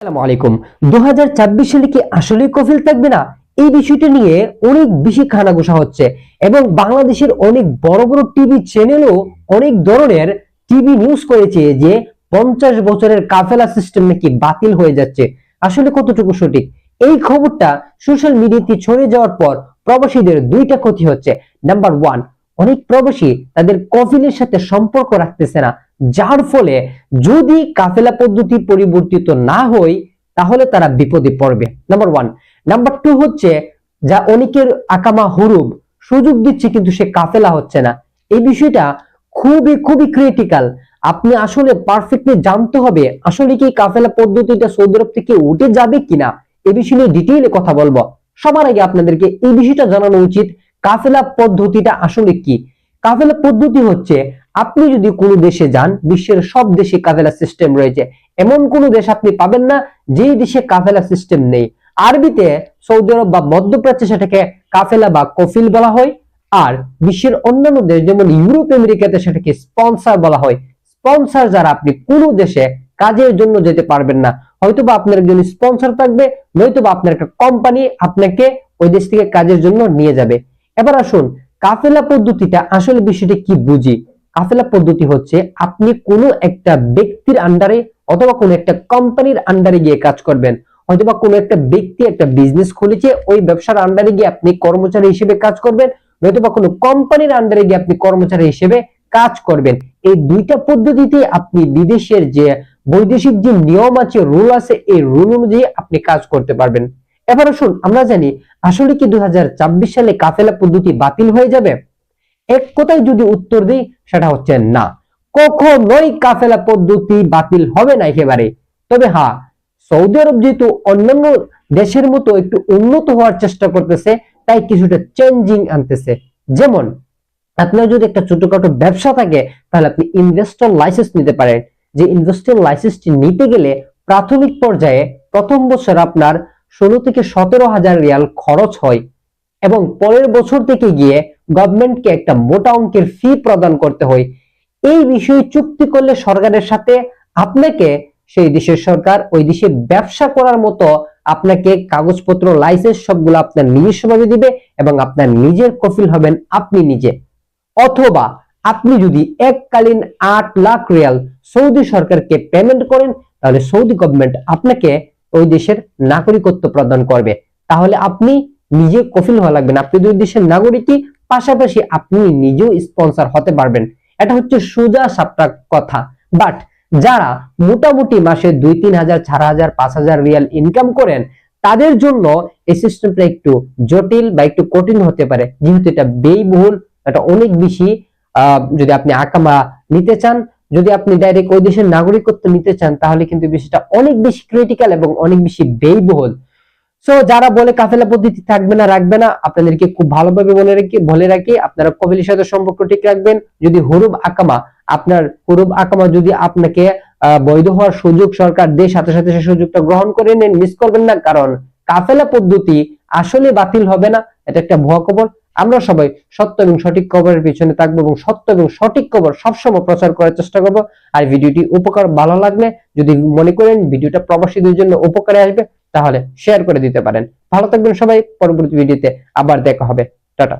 আসসালামু আলাইকুম। দু সালে কি আসলে কফিল থাকবে না? এই নিয়ে অনেক বেশি খানাঘোষা হচ্ছে এবং বাংলাদেশের অনেক বড় বড় টিভি চ্যানেলও অনেক ধরনের টিভি নিউজ করেছে যে পঞ্চাশ বছরের কাফেলা সিস্টেম নাকি বাতিল হয়ে যাচ্ছে। আসলে কতটুকু সঠিক? এই খবরটা সোশ্যাল মিডিয়াতে ছড়িয়ে যাওয়ার পর প্রবাসীদের দুইটা ক্ষতি হচ্ছে। নাম্বার ওয়ান, অনেক প্রবাসী তাদের কফিলের সাথে সম্পর্ক রাখতেছে না। যার ফলে যদি কাফেলা পদ্ধতি পরিবর্তিত না হয়, তাহলে তারা বিপদে পড়বে। নাম্বার ওয়ান নাম্বার টু হচ্ছে, যা অনেকের আকামা হুরুব, সুযোগ দিচ্ছে কিন্তু সে কাফেলা হচ্ছে না। এই বিষয়টা খুবই খুবই ক্রিটিক্যাল আপনি আসলে পারফেক্টলি জানতে হবে, আসলে কি কাফেলা পদ্ধতিটা সৌদি আরব থেকে উঠে যাবে কিনা? এ বিষয় নিয়ে ডিটেইলে কথা বলব। সবার আগে আপনাদেরকে এই বিষয়টা জানানো উচিত, কাফেলা পদ্ধতিটা আসলে কি? কাফেলা পদ্ধতি হচ্ছে আপনি যদি কোনো দেশে যান, বিশ্বের সব দেশে কাফেলা সিস্টেম রয়েছে। এমন কোন দেশ আপনি পাবেন না, যেই দেশে কাফেলা সিস্টেম নেই। আরবিতে সৌদি আরব বা মধ্যপ্রাচ্যে সেটাকে কাফেলা বা কফিল বলা হয়, আর বিশ্বের অন্যান্য দেশ যেমন ইউরোপ, আমেরিকাতে সেটাকে স্পন্সর বলা হয়। স্পন্সর যারা, আপনি কোন দেশে কাজের জন্য যেতে পারবেন না। হয়তোবা আপনার একজন স্পন্সর থাকবে, নয়তোবা আপনার একটা কোম্পানি আপনাকে ওই দেশ থেকে কাজের জন্য নিয়ে যাবে। এবার আসুন, কাফেলা পদ্ধতিটা আসলে বিষয়টা কি বুঝি? কাফেলা পদ্ধতি হচ্ছে আপনি কোনো একটা ব্যক্তির আন্ডারে অথবা কোনো একটা কোম্পানির আন্ডারে গিয়ে কাজ করবেন। হয়তোবা কোনো একটা ব্যক্তি একটা বিজনেস খুলেছে, ওই ব্যবসার আন্ডারে গিয়ে আপনি কর্মচারী হিসেবে কাজ করবেন, নয়তোবা কোনো কোম্পানির আন্ডারে গিয়ে আপনি কর্মচারী হিসেবে কাজ করবেন। এই দুইটা পদ্ধতিতে আপনি বিদেশের যে বৈদেশিক যে নিয়ম আছে রুল আছে, এই রুল অনুযায়ী আপনি কাজ করতে পারবেন। এবার আসুন আমরা জানি, আসলে কি দুই সালে কাফেলা পদ্ধতি বাতিল হয়ে যাবে? এক কথায় যদি উত্তর দিই, সেটা হচ্ছে না। কখনোই কাফেলা পদ্ধতি বাতিল হবে না একেবারে। তবে হ্যাঁ সৌদি আরব যেহেতু অন্যান্য দেশের মতো একটু উন্নত হওয়ার চেষ্টা করতেছে, তাই কিছুটা চেঞ্জিং আনতেছে। যেমন, আপনার যদি একটা ছোটখাটো ব্যবসা থাকে, তাহলে আপনি ইনভেস্টর লাইসেন্স নিতে পারেন। যে ইনভেস্টর লাইসেন্সটি নিতে গেলে প্রাথমিক পর্যায়ে প্রথম বছর আপনার ষোলো থেকে সতেরো হাজার রিয়াল খরচ হয়। এবং পরের বছর থেকে গিয়ে গভর্নমেন্টকে একটা মোটা অঙ্কের ফি প্রদান করতে হয়। এই বিষয়ে চুক্তি করলে সরকারের সাথে আপনাকে, সেই দেশের সরকার, ওই দেশে ব্যবসা করার মতো আপনাকে কাগজপত্র লাইসেন্স সবগুলো আপনার নিজস্বভাবে দিবে এবং আপনার নিজের কফিল হবেন আপনি নিজে। অথবা আপনি যদি এককালীন আট লাখ রিয়াল সৌদি সরকারকে পেমেন্ট করেন, তাহলে সৌদি গভর্নমেন্ট আপনাকে ওই দেশের নাগরিকত্ব প্রদান করবে। তাহলে আপনি নিজে কফিল হওয়া লাগবেন আপনি দুই দেশের নাগরিকই, পাশাপাশি আপনি নিজেও স্পন্সর হতে পারবেন। এটা হচ্ছে সোজা সাপটা কথা। বাট যারা মোটামুটি মাসে দুই, তিন হাজার, চার হাজার, পাঁচ হাজার রিয়াল ইনকাম করেন, তাদের জন্য এই সিস্টেমটা একটু জটিল বা একটু কঠিন হতে পারে। যেহেতু এটা ব্যয়বহুল, এটা অনেক বেশি যদি আপনি আকামা নিতে চান, যদি আপনি ডাইরেক্ট ওই দেশের নাগরিকত্ব নিতে চান, তাহলে কিন্তু বিষয়টা অনেক বেশি ক্রিটিক্যাল এবং অনেক বেশি ব্যয়বহুল। সো যারা বলে কাফেলা পদ্ধতি থাকবে না, রাখবে না, আপনাদেরকে খুব ভালোভাবে বলে রাখি বলে রাখি, আপনারা কবিলের সাথে সম্পর্ক ঠিক রাখবেন। যদি হরুব আকামা, আপনার হরুব আকামা যদি আপনাকে বৈধ হওয়ার সুযোগ সরকার দেয়, সাথে সাথে সেই সুযোগটা গ্রহণ করে নেন মিস করবেন না, কারণ কাফেলা পদ্ধতি আসলে বাতিল হবে না, এটা একটা ভুয়া খবর। আমরা সবাই সত্য এবং সঠিক খবরের পিছনে থাকব এবং সত্য এবং সঠিক খবর সবসময় প্রচার করার চেষ্টা করব। আর ভিডিওটি উপকার ভালো লাগলে যদি মনে করেন ভিডিওটা প্রবাসীদের জন্য উপকারে আসবে, তাহলে শেয়ার করে দিতে পারেন। ভালো থাকবেন সবাই, পরবর্তী ভিডিওতে আবার দেখা হবে। টাটা।